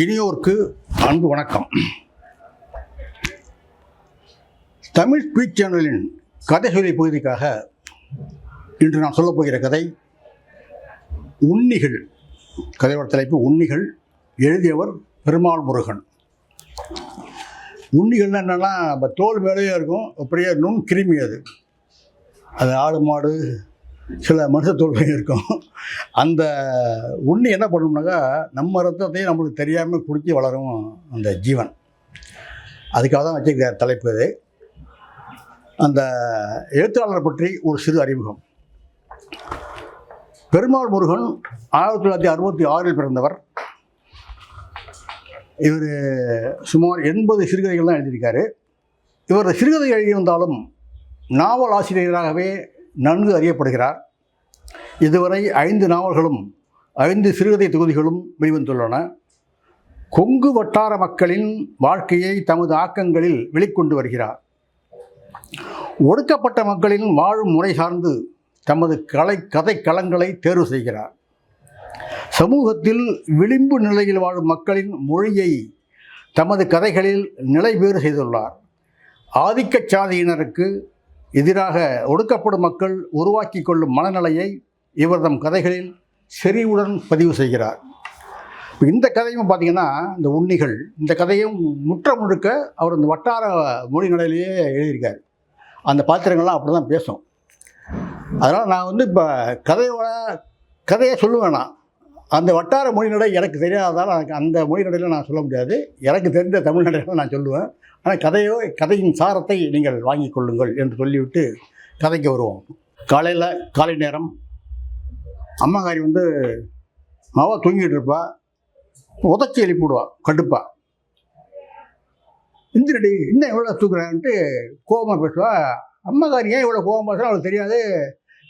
இனியோருக்கு அன்பு வணக்கம். தமிழ் ஸ்பீச் சேனலின் கதை சொல்லி பகுதிக்காக இன்று நான் சொல்லப்போகிற கதை உண்ணிகள் கதையோட தலைப்பு உண்ணிகள் எழுதியவர் பெருமாள் முருகன். உண்ணிகள்னா என்னென்னா நம்ம தோல் மேலேயே இருக்கும் அப்படியே நுண் கிருமி அது. அது ஆடு மாடு சில மனுஷ தோல்வையும் இருக்கும். அந்த உண்ணி என்ன பண்ணணும்னாக்கா நம்ம ரத்தத்தையும் நம்மளுக்கு தெரியாமல் குடிச்சு வளரும் அந்த ஜீவன். அதுக்காக தான் வச்சுக்கிற தலைப்பு இது. அந்த எழுத்தாளரை பற்றி ஒரு சிறு அறிமுகம். பெருமாள் முருகன் ஆயிரத்தி தொள்ளாயிரத்தி அறுபத்தி ஆறில் பிறந்தவர். இவர் சுமார் எண்பது சிறுகதைகள் தான் எழுதியிருக்காரு. இவர் சிறுகதை எழுதி வந்தாலும் நாவல் ஆசிரியராகவே நன்கு அறியப்படுகிறார். இதுவரை ஐந்து நாவல்களும் ஐந்து சிறுகதை தொகுதிகளும் வெளிவந்துள்ளன. கொங்கு வட்டார மக்களின் வாழ்க்கையை தமது ஆக்கங்களில் வெளிக்கொண்டு வருகிறார். ஒடுக்கப்பட்ட மக்களின் வாழும் முறை சார்ந்து தமது கலை கதை களங்களை தேர்வு செய்கிறார். சமூகத்தில் விளிம்பு நிலையில் வாழும் மக்களின் மொழியை தமது கதைகளில் நிலைபேறு செய்துள்ளார். ஆதிக்க சாதியினருக்கு எதிராக ஒடுக்கப்படும் மக்கள் உருவாக்கி கொள்ளும் மனநிலையை இவர் தம் கதைகளில் செறிவுடன் பதிவு செய்கிறார். இப்போ இந்த கதையும் பார்த்தீங்கன்னா இந்த உண்ணிகள் இந்த கதையும் முற்ற முழுக்க அவர் இந்த வட்டார மொழி நடையிலேயே எழுதியிருக்கார். அந்த பாத்திரங்கள்லாம் அப்படி தான் பேசும். அதனால் நான் வந்து இப்போ கதையோட கதையை சொல்லுவேன் நான் அந்த வட்டார மொழி நடை எனக்கு தெரியாததால் எனக்கு அந்த மொழி நடையில் நான் சொல்ல முடியாது. எனக்கு தெரிந்த தமிழ் நடையில் நான் சொல்லுவேன். ஆனால் கதையோ கதையின் சாரத்தை நீங்கள் வாங்கிக் கொள்ளுங்கள் என்று சொல்லிவிட்டு கதைக்கு வருவோம். காலையில் காலை நேரம் அம்மாக்காரி வந்து மாவா தூங்கிட்டு இருப்பா. உதச்சி எழுப்பிவிடுவா கடுப்பா. இந்திரடி இன்னும் எவ்வளோ தூக்குறான்ட்டு கோபமாக பேசுவா. அம்மாக்காரி ஏன் இவ்வளோ கோபம் பேசுகிறா அவளுக்கு தெரியாது.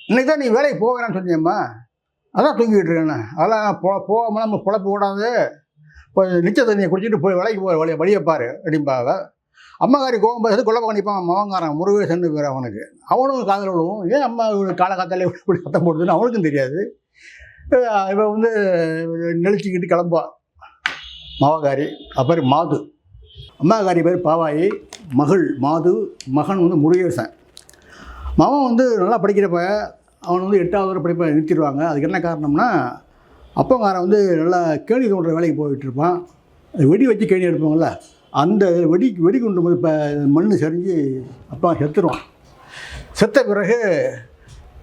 இன்னைக்கு தான் நீ வேலைக்கு போவேன்னு சொன்னியம்மா. அதான் தூங்கிட்டு இருக்கேண்ணே அதெல்லாம் போ போகாமல் நம்ம குழப்ப கூடாது இப்போ நிச்சய தண்ணியை குடிச்சிட்டு போய் வேலைக்கு போய் வழியை வழியை பாரு அப்படிம்பாவ. அம்மாக்காரி கோபம் பேசுறது குழப்பம் பண்ணிப்பான் மவங்காரன் சென்று பேர் அவனுக்கு. அவனும் காதல் விழுவும். ஏன் அம்மா காலகாத்தாலே இப்படி சத்தம் போடுதுன்னு அவனுக்கும் தெரியாது. இவன் வந்து நெளிச்சிக்கிட்டு கிளம்புவா. மாவகாரி அப்புறம் மாது. அம்மாகாரி பேர் பாவாயி மகள் மாது மகன் வந்து முருகேசன். மகன் வந்து நல்லா படிக்கிறப்ப அவன் வந்து எட்டாவது வரை படிப்பை நிறுத்திடுவாங்க. அதுக்கு என்ன காரணம்னா அப்பங்காரன் வந்து நல்லா கேணி தோன்ற வேலைக்கு போயிட்டு இருப்பான் வெடி வச்சு கேணி எடுப்பாங்கள்ல அந்த வெடி வெடி கொண்டு போது இப்போ மண் சரிஞ்சு அப்பா செத்துருவான். செத்த பிறகு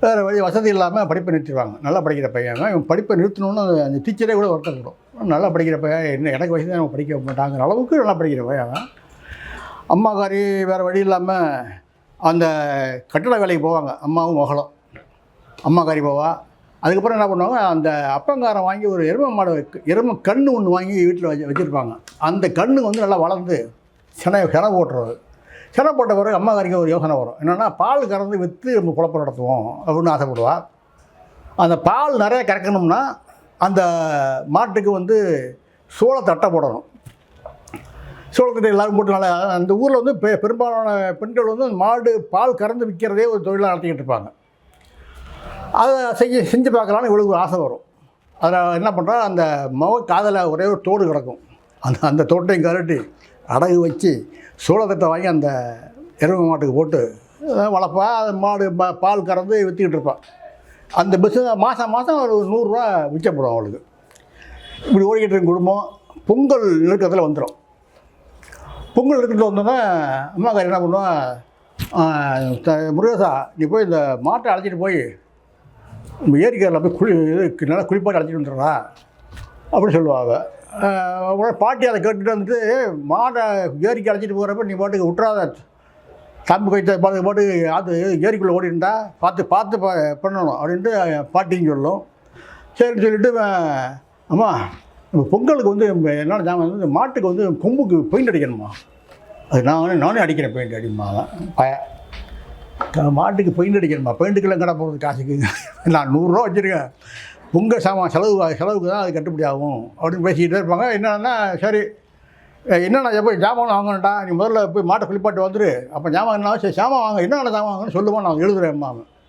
வேறு வழி வசதி இல்லாமல் படிப்பை நிறுத்திடுவாங்க. நல்லா படிக்கிற பையன். இவன் படிப்பை நிறுத்தணும்னு அந்த டீச்சரே கூட வருத்தப்படும் நல்லா படிக்கிற பையன். என்ன எனக்கு வயசு தான் படிக்க மாட்டாங்கிற அளவுக்கு நல்லா படிக்கிற பையன் அம்மாக்காரி வேறு வழி இல்லாமல் அந்த கட்டட வேலைக்கு போவாங்க. அம்மாவும் மகளும். அம்மாக்காரி போவா. அதுக்கப்புறம் என்ன பண்ணுவாங்க? அந்த அப்பங்காரம் வாங்கி ஒரு எருமை மாடு எரும எருமை கன்று ஒன்று வாங்கி வீட்டில் வச்சு வச்சுருப்பாங்க. அந்த கன்று வந்து நல்லா வளர்ந்து செனை செனை போட்டுறது. செனை போட்ட பிறகு அம்மாக்காரிக்கு ஒரு யோசனை வரும். என்னென்னா பால் கறந்து விற்று நம்ம குழப்பம் நடத்துவோம் அப்படின்னு ஆசைப்படுவா. அந்த பால் நிறைய கறக்கணும்னா அந்த மாட்டுக்கு வந்து சோளத்தட்டை போடணும். சோளத்தட்டை எல்லோரும் போட்டு நல்லா அந்த ஊரில் வந்து பெ பெரும்பாலான பெண்கள் வந்து மாடு பால் கறந்து விற்கிறதே ஒரு தொழிலாக நடத்திக்கிட்டு இருப்பாங்க. அதை செய்ய செஞ்சு பார்க்கலான்னு இவளுக்கு ஒரு ஆசை வரும். அதில் என்ன பண்ணுறா அந்த மக காதில் ஒரே ஒரு தோடு கிடக்கும். அந்த அந்த தோட்டையும் கரட்டி அடகு வச்சு சோளத்தட்டை வாங்கி அந்த எருமை மாட்டுக்கு போட்டு வளர்ப்பா. அது மாடு பா- பால் கறந்து விற்றுக்கிட்டு இருப்பாள் அந்த பிஸ்னஸ் மாதம் மாதம் ஒரு நூறுரூவா விற்கப்படும் அவளுக்கு. இப்படி ஓடிக்கிட்டு இருக்க குடும்பம். பொங்கல் நெருக்கத்தில் வந்துடும் பொங்கல் நெருக்கத்தில் வந்தோன்னா அம்மாக்கார் என்ன பண்ணுவான் முருகேசா நீ போய் இந்த மாட்டை அழைச்சிட்டு போய் நம்ம ஏரிக்கரில் போய் குளி இது நல்லா குளிப்பாட்டி அழைச்சிட்டு வந்துடுறா. அப்படின்னு சொல்லுவாங்க பாட்டி அதை கேட்டுட்டு வந்துட்டு மாடை ஏரிக்கு அழைச்சிட்டு போகிறப்ப நீ பாட்டுக்கு விட்றாத தம்பு கைத்த பாட்டு பாட்டு அது ஏரிக்குள்ளே ஓடிட்டுண்டா பார்த்து பார்த்து ப- பண்ணணும் அப்படின்ட்டு பாட்டின்னு சொல்லும். சரின்னு சொல்லிட்டு அம்மா நம்ம பொங்கலுக்கு வந்து நம்ம என்ன ஜாமான் வந்து மாட்டுக்கு வந்து கொம்புக்கு பெயிண்ட் அடிக்கணுமா? அது நான் நானே அடிக்கிறேன் பெயிண்ட் அடிமா பய. மாட்டுக்கு பெயிண்ட் அடிக்கணுமா? பெயிண்ட்டுக்கெல்லாம் கடை போகிறது காசுக்கு? நான் நூறுரூவா வச்சுருக்கேன். பொங்கல் சாமான் செலவு செலவுக்கு தான் அது கட்டுப்படி ஆகும். அப்படின்னு பேசிக்கிட்டே இருப்பாங்க. என்னென்னா சரி என்னென்ன போய் எப்போ ஜாமான் வாங்கணும்டா நீ முதல்ல போய் மாட்டை குளிப்பாட்டு வந்துரு. அப்போ ஜாமான் என்ன சரி சாமான் வாங்க என்னென்ன ஜாமான் வாங்கன்னு சொல்லுவோம் நான் எழுதுறேன்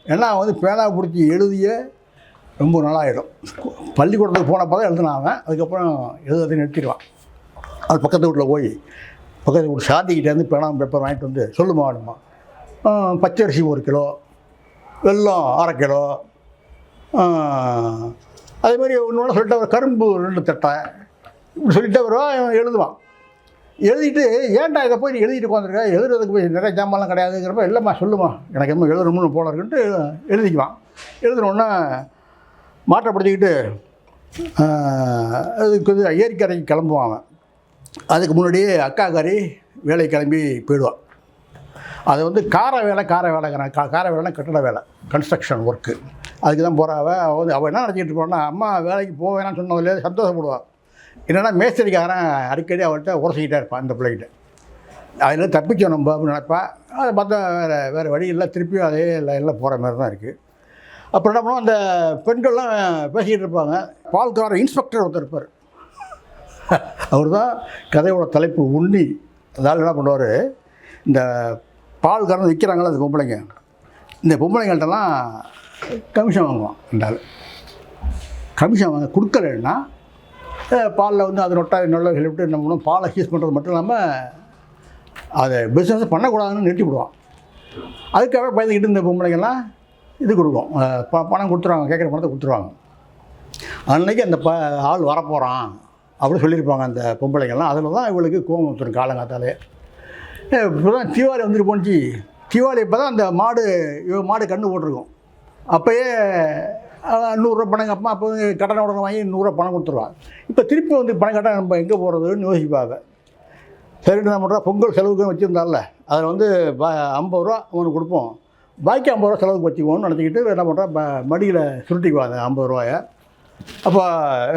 ஏன்னா வந்து பேனா பிடிச்சி எழுதிய ரொம்ப நாளாகிடும் பள்ளிக்கூடத்துக்கு போனப்போ தான் எழுதினான் அவன். அதுக்கப்புறம் எழுதுறதை நிறுத்திடுவான். அது பக்கத்து வீட்டில் போய் பக்கத்து வீட்டு சாத்திக்கிட்டேருந்து பேனாம் பேப்பர் வாங்கிட்டு வந்து சொல்லுமா வேணுமா? பச்சரிசி ஒரு கிலோ வெல்லம் அரை கிலோ அதே மாதிரி ஒன்று ஒன்று சொல்லிட்டு அவர் கரும்பு ரெண்டு தட்டை. இப்படி சொல்லிட்டு வருவான் எழுதுவான். எழுதிட்டு ஏன்டா இதை போய் எழுதிட்டு உட்காந்துருக்க? எழுதுறதுக்கு போய் நிறைய ஜாமான்லாம் கிடையாதுங்கிறப்ப இல்லைம்மா சொல்லுமா எனக்கு என்ன எழுதணும்னு போல இருக்குன்ட்டு எழுதிக்குவான். எழுதுனோடனே மாற்றப்படுத்திக்கிட்டு அதுக்கு வந்து ஏரிக்கரைக்கு கிளம்புவான் அவன். அதுக்கு முன்னாடியே அக்காக்காரி வேலை கிளம்பி போயிடுவான். அது வந்து கார வேலை கார வேலைங்கிறான் கா கார வேலைனா கட்டட வேலை கன்ஸ்ட்ரக்ஷன் ஒர்க்கு அதுக்கு தான் போகிறா அவள் அவள் வந்து அவள் என்ன நினச்சிக்கிட்டு இருப்பான்னா அம்மா வேலைக்கு போக வேணாம்னு சொன்னதுலேயே சந்தோஷப்படுவாள் என்னென்னா மேஸ்திரிக்காரன் அடிக்கடி அவள்கிட்ட உரசிக்கிட்டே இருப்பான் இந்த பிள்ளைகிட்ட. அதில் தப்பிச்சோம் நம்ம அப்படின்னு நினைப்பா. அதை பார்த்தா வேறு வேறு வழி இல்லை. திருப்பியும் அதே இல்லை எல்லாம் போகிற மாதிரி தான் இருக்குது அப்புறம் என்ன பண்ணுவோம் அந்த பெண்கள்லாம் பேசிக்கிட்டு இருப்பாங்க. பால்கார இன்ஸ்பெக்டர் ஒருத்தர் இருப்பார். அவர் தான் கதையோட தலைப்பு உண்ணி. அதாவது என்ன பண்ணுவார் இந்த பால் கறந்து விற்கிறாங்களே அந்த பொம்பளைங்க. இந்த பொம்பளைங்கள்ட்டலாம் கமிஷன் வாங்குவான் அந்த ஆள் கமிஷன் வாங்க கொடுக்கலன்னா பாலில் வந்து அது நொட்டா நல்ல சொல்லிவிட்டு என்ன பண்ணுவோம் பாலை ஹீஸ் பண்ணுறது மட்டும் இல்லாமல் அதை பிஸ்னஸ் பண்ணக்கூடாதுன்னு நிறுத்தி விடுவான். அதுக்காக பயந்துக்கிட்டு இந்த பொம்பளைங்கள்லாம் இது கொடுக்கும். ப பணம் கொடுத்துருவாங்க கேட்குற பணத்தை கொடுத்துருவாங்க. அன்னைக்கு அந்த ப ஆள் வரப்போகிறான் அப்படின்னு சொல்லியிருப்பாங்க அந்த பொம்பளைங்கள்லாம். அதில் தான் இவளுக்கு கோவம் வந்துடும் காலங்காத்தாலே. இப்போ தான் தீபாவளி வந்துட்டு போணுச்சு. தீபாவளி இப்போ தான் அந்த மாடு மாடு கண்ணு போட்டிருக்கும். அப்போயே நூறுரூவா பணம் அப்பா அப்போ கடனை உடனே வாங்கி நூறுரூவா பணம் கொடுத்துருவான் இப்போ திருப்பி வந்து பணம் கட்ட நம்ம எங்கே போகிறதுன்னு யோசிப்பாங்க. சரி என்ன பண்ணுறா பொங்கல் செலவுக்கு வச்சுருந்தால அதில் வந்து ப ஐம்பது ரூபா அவனுக்கு கொடுப்போம். பாக்கி ஐம்பது ரூபா செலவுக்கு வச்சுக்குவோம்னு நினச்சிக்கிட்டு என்ன பண்ணுறோம் ப மடியில் சுருட்டிக்குவாங்க ஐம்பது ரூபாயை. அப்போ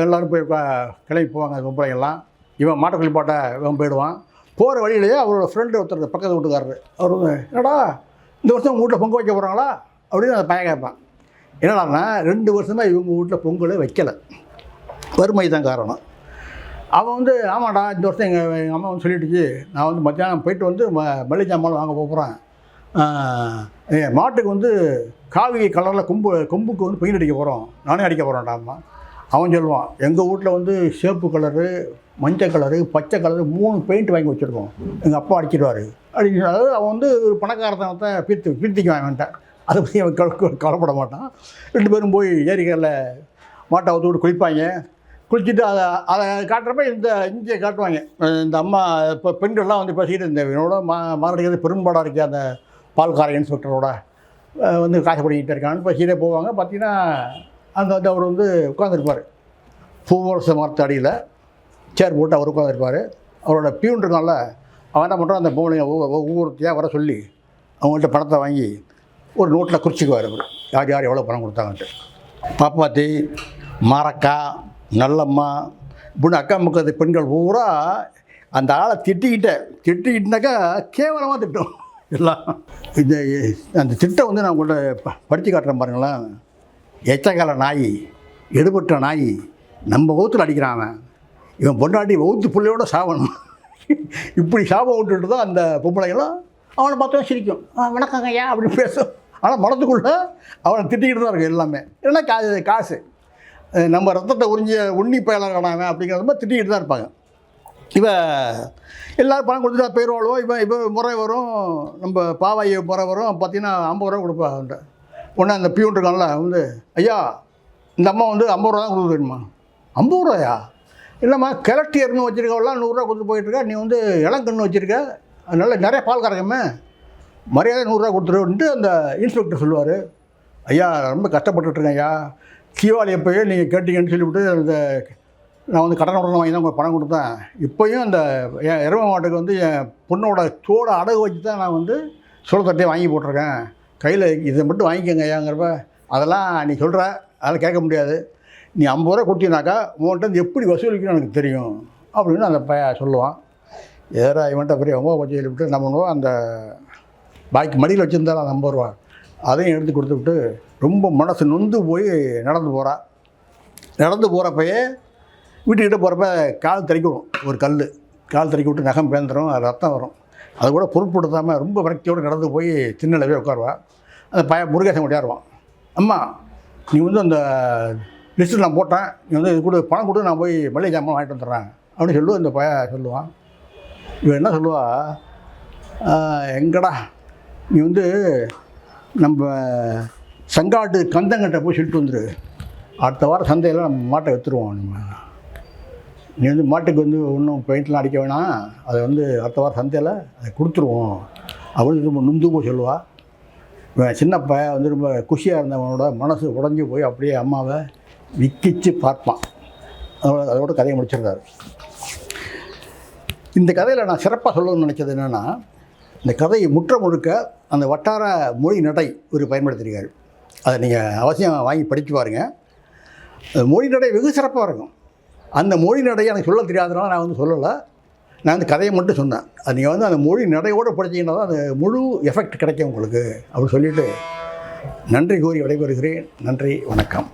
எல்லோரும் போய் கிளம்பி போவாங்க அந்த இவன் மாட்டை குளிப்பாட்ட இவன் போயிடுவான். போகிற வழியிலேயே அவரோட ஃப்ரெண்டு ஒருத்தர் பக்கத்து வீட்டுக்காரரு. அவர் வந்து என்னடா இந்த வருஷம் உங்கள் வீட்டில் பொங்கல் வைக்க போகிறாங்களா அப்படின்னு அந்த பையன் கேட்பான். என்னடான்னா ரெண்டு வருஷமாக இவங்க வீட்டில் பொங்கலே வைக்கலை. வறுமை தான் காரணம். அவன் வந்து ஆமாடா இந்த வருஷம் எங்கள் எங்கள் அம்மா வந்து சொல்லிட்டுச்சு. நான் வந்து மத்தியானம் போயிட்டு வந்து ம மல்லிகை ஜாமான் வாங்க போகிறேன் என் மாட்டுக்கு வந்து காவி கலரில் கொம்பு கொம்புக்கு வந்து பெயிண்ட் அடிக்க போகிறோம் நானே அடிக்க போகிறேன்டா அம்மா. அவன் சொல்லுவான் எங்கள் வீட்டில் வந்து சேப்பு கலரு மஞ்சள் கலரு பச்சை கலரு மூணு பெயிண்ட் வாங்கி வச்சுருக்கோம். எங்கள் அப்பா அடிச்சிடுவார் அப்படின்னு அதாவது அவன் வந்து ஒரு பணக்காரத்தனத்தை பீர்த்து பீர்த்திக்குவான் அவன்கிட்ட அதை பற்றி அவன் கவலைப்பட மாட்டான். ரெண்டு பேரும் போய் ஏரிகளில் மாட்டை வந்து விட்டு குளிப்பாங்க. குளிச்சுட்டு அதை அதை காட்டுறப்ப இந்த இங்கே காட்டுவாங்க. இந்த அம்மா இப்போ பெண்கள்லாம் வந்து பேசிக்கிட்டு இந்த என்னோட மா மாரடிக்கிறது பெரும்பாடாக இருக்குது அந்த பால்கார இன்ஸ்பெக்டரோட. வந்து காசு பண்ணிக்கிட்டு இருக்கான்னு பேசிக்கிட்டே போவாங்க. பார்த்தீங்கன்னா அங்கே வந்து அவர் வந்து உட்காந்துருப்பார் பூவரச மரத்து அடியில் சேர் போட்டு அவர் உட்காந்துருப்பார் அவரோட பியூன் இருக்கான்ல அவன் என்ன பண்ணுறான் அந்த பொம்பளைங்க ஒவ்வொருத்தையாக வர சொல்லி அவங்கள்ட்ட பணத்தை வாங்கி ஒரு நோட்டில் குறிச்சிக்குவார் அவர். யார் யார் எவ்வளோ பணம் கொடுத்தாங்கன்ட்டு. பாப்பாத்தி மரக்கா நல்லம்மா இப்படின்னு அக்கா பக்கத்து பெண்கள் பூரா அந்த ஆளை திட்டிக்கிட்டேன் திட்டிக்கிட்டுனாக்கா கேவலமாக திட்டம். எல்லாம். இந்த அந்த திட்டம் வந்து நான் உங்கள்கிட்ட ப- படித்து காட்டுறேன் பாருங்களேன். எச்சங்கால நாய் எடுபட்ட நாய் நம்ம வகுத்தில் அடிக்கிறான் அவன். இவன் பொண்டாட்டி வகுத்து பிள்ளையோட சாவணும். இப்படி சாபம் விட்டுட்டு தான் அந்த பொம்பளைங்களாம் அவனை பார்த்தா சிரிக்கும். வணக்கங்க ஐயா அப்படின்னு பேசும். ஆனால் மனத்துக்குள்ளே அவனை திட்டிக்கிட்டு தான் இருக்கும் எல்லாமே. ஏன்னா காசு. காசு நம்ம ரத்தத்தை உறிஞ்சிய உண்ணி பயலாளனாவன் அப்படிங்கிறத மாதிரி திட்டிக்கிட்டு தான் இருப்பாங்க. இவன் எல்லோரும் பணம் கொடுத்துட்டா வாழ்வோம் இவன் இப்போ முறை வரும் நம்ம பாவாய் முறை வரும் பார்த்தீங்கன்னா ஐம்பது ரூபா கொடுப்பா உடனே அந்த பியூன் இருக்கான்ல வந்து ஐயா இந்த அம்மா வந்து ஐம்பது ரூபா தான் கொடுக்க ஐம்பது ரூபாயா? இல்லைம்மா கிழட்டியர்னு வச்சுருக்கவெல்லாம் நூறுரூவா கொடுத்து போயிட்டுருக்க நீ வந்து இளங்கன்று வச்சுருக்க. அதனால் நிறைய பால் கறக்கமே மரியாதை நூறுரூவா கொடுத்துருன்ட்டு அந்த இன்ஸ்பெக்டர் சொல்லுவார். ஐயா ரொம்ப கஷ்டப்பட்டுட்ருக்கேன் ஐயா. தீபாவளி எப்போயே நீங்கள் கேட்டீங்கன்னு சொல்லிவிட்டு அந்த நான் வந்து கடன் உடனே வாங்கி தான் உங்களுக்கு பணம் கொடுத்தேன். இப்போயும் அந்த என் இரவு மாட்டுக்கு வந்து என் பொண்ணோட தோட அடகு வச்சு தான் நான் வந்து சுழத்தட்டையே வாங்கி போட்டிருக்கேன். கையில் இதை மட்டும் வாங்கிக்கோங்க ஐயாங்கிறப்ப அதெல்லாம் நீ சொல்கிற அதெல்லாம் கேட்க முடியாது. நீ ஐம்பது ரூபா கொடுத்தீங்கனாக்கா உன்கிட்ட வந்து எப்படி வசூலிக்கணும்னு எனக்கு தெரியும். அப்படின்னு அந்த பைய சொல்லுவான். ஏதாவது இவன்ட்ட பெரிய அம்மா பற்றி சொல்லிவிட்டு நம்ம அந்த பாக்கி மடியில் வச்சுருந்தாலும் அந்த ஐம்பது ரூபா அதையும் எடுத்து கொடுத்துவிட்டு ரொம்ப மனசு நொந்து போய் நடந்து போகிறா நடந்து போகிறப்பயே வீட்டுக்கிட்ட போகிறப்ப கால் தெறிக்கணும் ஒரு கல் கால் தெறிக்க விட்டு நகம் பேந்துடும் அது ரத்தம் வரும். அது கூட பொருட்படுத்தாமல் ரொம்ப விரக்தியோடு நடந்து போய் சின்னலவே உட்காருவா. அந்த பையன் முருகேசன் கொட்டியாருவான் அம்மா நீ வந்து அந்த லிஸ்ட்டு நான் போட்டேன். நீ வந்து இது கூட பணம் கொடுத்து நான் போய் மளிகை ஜாமான் வாங்கிட்டு வந்துடுறேன். அப்படின்னு சொல்லுவோம் இந்த பய சொல்லுவான். இவன் என்ன சொல்லுவா? எங்கடா நீ வந்து நம்ம சங்காட்டு கந்தங்கிட்ட போய் சொல்லிட்டு வந்துரு. அடுத்த வாரம் சந்தையில் நம்ம மாட்டை விற்றுருவோம் நம்ம. நீ வந்து மாட்டுக்கு வந்து ஒன்றும் பெயிண்ட்லாம் அடிக்க வேணாம். அதை வந்து அடுத்த வாரம் சந்தையில் அதை கொடுத்துருவோம். அப்படின்னு ரொம்ப நுந்து போய் சொல்லுவா. சின்னப்பா வந்து ரொம்ப குஷியாக இருந்தவனோட மனசு உடஞ்சி போய் அப்படியே அம்மாவை விக்கிச்சு பார்ப்பான். அதோட அதோட கதையை முடிச்சிருந்தார் இந்த கதையில் நான் சிறப்பாக சொல்லணும்னு நினச்சது என்னென்னா இந்த கதையை முற்ற முழுக்க அந்த வட்டார மொழி நடை ஒரு பயன்படுத்தியிருக்காரு. அதை நீங்கள் அவசியம் வாங்கி படித்து பாருங்கள் அந்த மொழி நடை வெகு சிறப்பாக இருக்கும். அந்த மொழி நடையை எனக்கு சொல்ல தெரியாதனால நான் வந்து சொல்லலை. நான் அந்த கதையை மட்டும் சொன்னேன். அது நீங்கள் வந்து அந்த மொழி நடையோடு படிச்சீங்கன்னா தான் அந்த முழு எஃபெக்ட் கிடைக்கும் உங்களுக்கு அப்படின்னு சொல்லிட்டு நன்றி கூறி விடைபெறுகிறேன். நன்றி வணக்கம்.